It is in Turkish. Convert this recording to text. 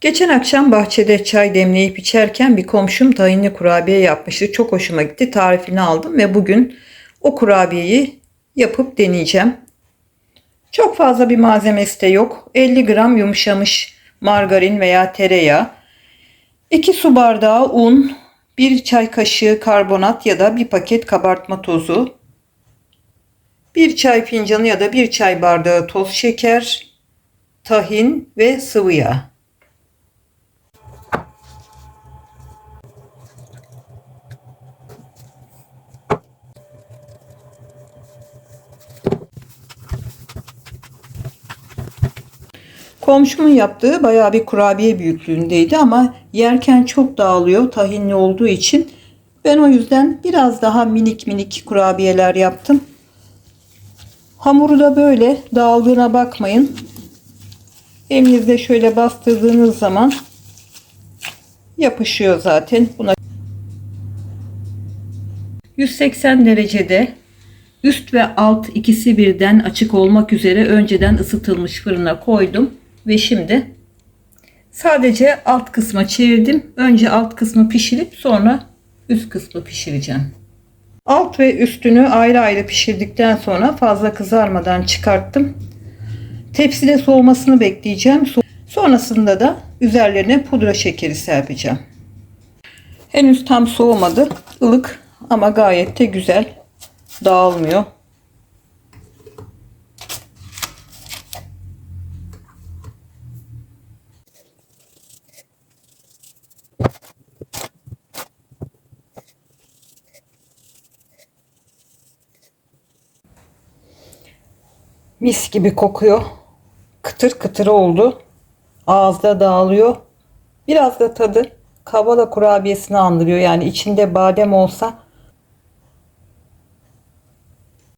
Geçen akşam bahçede çay demleyip içerken bir komşum tahinli kurabiye yapmıştı. Çok hoşuma gitti. Tarifini aldım ve bugün o kurabiyeyi yapıp deneyeceğim. Çok fazla bir malzemesi de yok. 50 gram yumuşamış margarin veya tereyağı, 2 su bardağı un, 1 çay kaşığı karbonat ya da bir paket kabartma tozu, 1 çay fincanı ya da 1 çay bardağı toz şeker, tahin ve sıvı yağ. Komşumun yaptığı bayağı bir kurabiye büyüklüğündeydi ama yerken çok dağılıyor tahinli olduğu için. Ben o yüzden biraz daha minik minik kurabiyeler yaptım. Hamuru da böyle dağıldığına bakmayın. Elinizde şöyle bastırdığınız zaman yapışıyor zaten. Buna 180 derecede üst ve alt ikisi birden açık olmak üzere önceden ısıtılmış fırına koydum ve şimdi sadece alt kısma çevirdim. Önce alt kısmı pişirip sonra üst kısmı pişireceğim. Alt ve üstünü ayrı ayrı pişirdikten sonra fazla kızarmadan çıkarttım. Tepside soğumasını bekleyeceğim. So- Sonrasında da üzerlerine pudra şekeri serpeceğim. Henüz tam soğumadı. ılık ama gayet de güzel. Dağılmıyor. Mis gibi kokuyor. Kıtır kıtır oldu. Ağızda dağılıyor. Biraz da tadı kavala kurabiyesini andırıyor. Yani içinde badem olsa